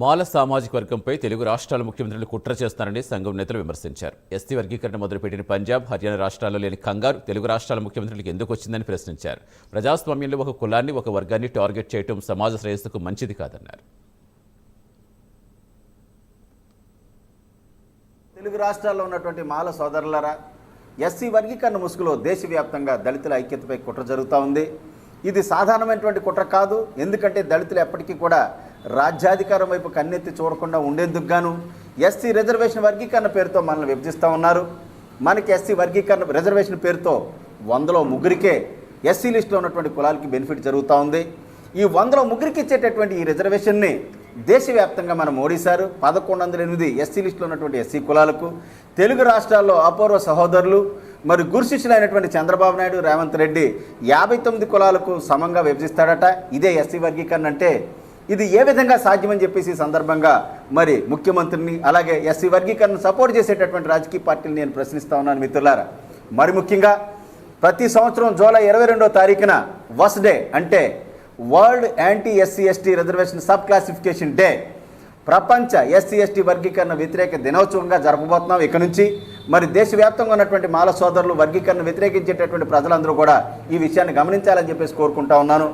మాల సామాజిక వర్గంపై తెలుగు రాష్ట్రాల ముఖ్యమంత్రులు కుట్ర చేస్తారని సంఘం నేతలు విమర్శించారు. ఎస్టీ వర్గీకరణ మొదలుపెట్టిన పంజాబ్ హర్యానా రాష్ట్రాల్లో లేని కంగారు తెలుగు రాష్ట్రాల ముఖ్యమంత్రులకు ఎందుకు వచ్చిందని ప్రశ్నించారు. ప్రజాస్వామ్యంలో ఒక కులాన్ని ఒక వర్గాన్ని టార్గెట్ చేయడం సమాజ శ్రేయస్సుకు మంచిది కాదన్నారు. తెలుగు రాష్ట్రాల్లో ఉన్నటువంటి మాల సోదరులరా ఎస్సీ వర్గీకరణ ముసుగులో దేశవ్యాప్తంగా దళితుల ఐక్యతపై కుట్ర జరుగుతూ ఉంది. ఇది సాధారణమైనటువంటి కుట్ర కాదు. ఎందుకంటే దళితులు ఎప్పటికీ కూడా రాజ్యాధికారం వైపు కన్నెత్తి చూడకుండా ఉండేందుకు గాను ఎస్సీ రిజర్వేషన్ వర్గీకరణ పేరుతో మనల్ని విభజిస్తూ ఉన్నారు. మనకి ఎస్సీ వర్గీకరణ రిజర్వేషన్ పేరుతో వందలో ముగ్గురికే ఎస్సీ లిస్టులో ఉన్నటువంటి కులాలకి బెనిఫిట్ జరుగుతూ ఉంది. ఈ వందలో ముగ్గురికి ఇచ్చేటటువంటి ఈ రిజర్వేషన్ని దేశవ్యాప్తంగా మనం ఓడిశారు. పదకొండు వందల ఎనిమిది ఎస్సీ లిస్టులో ఉన్నటువంటి ఎస్సీ కులాలకు తెలుగు రాష్ట్రాల్లో అపూర్వ సహోదరులు మరి గురుశిష్యులైనటువంటి చంద్రబాబు నాయుడు రేవంత్ రెడ్డి యాభై తొమ్మిది కులాలకు సమంగా విభజిస్తాడట. ఇదే ఎస్సీ వర్గీకరణ అంటే ఇది ఏ విధంగా సాధ్యమని చెప్పేసి ఈ సందర్భంగా మరి ముఖ్యమంత్రిని అలాగే ఎస్సీ వర్గీకరణ సపోర్ట్ చేసేటటువంటి రాజకీయ పార్టీని నేను ప్రశ్నిస్తా ఉన్నాను మిత్రులారా. మరి ముఖ్యంగా ప్రతి సంవత్సరం జూలై ఇరవై రెండో తారీఖున వస్ డే అంటే world anti SC ST reservation sub classification day. ప్రపంచ ఎస్సీ ఎస్టీ వర్గీకరణ వ్యతిరేక దినోత్సవంగా జరపబోతున్నాం ఇక నుంచి. మరి దేశవ్యాప్తంగా ఉన్నటువంటి మాల సోదరులు వర్గీకరణ వ్యతిరేకించేటటువంటి ప్రజలందరూ కూడా ఈ విషయాన్ని గమనించాలని చెప్పేసి కోరుకుంటా ఉన్నాను.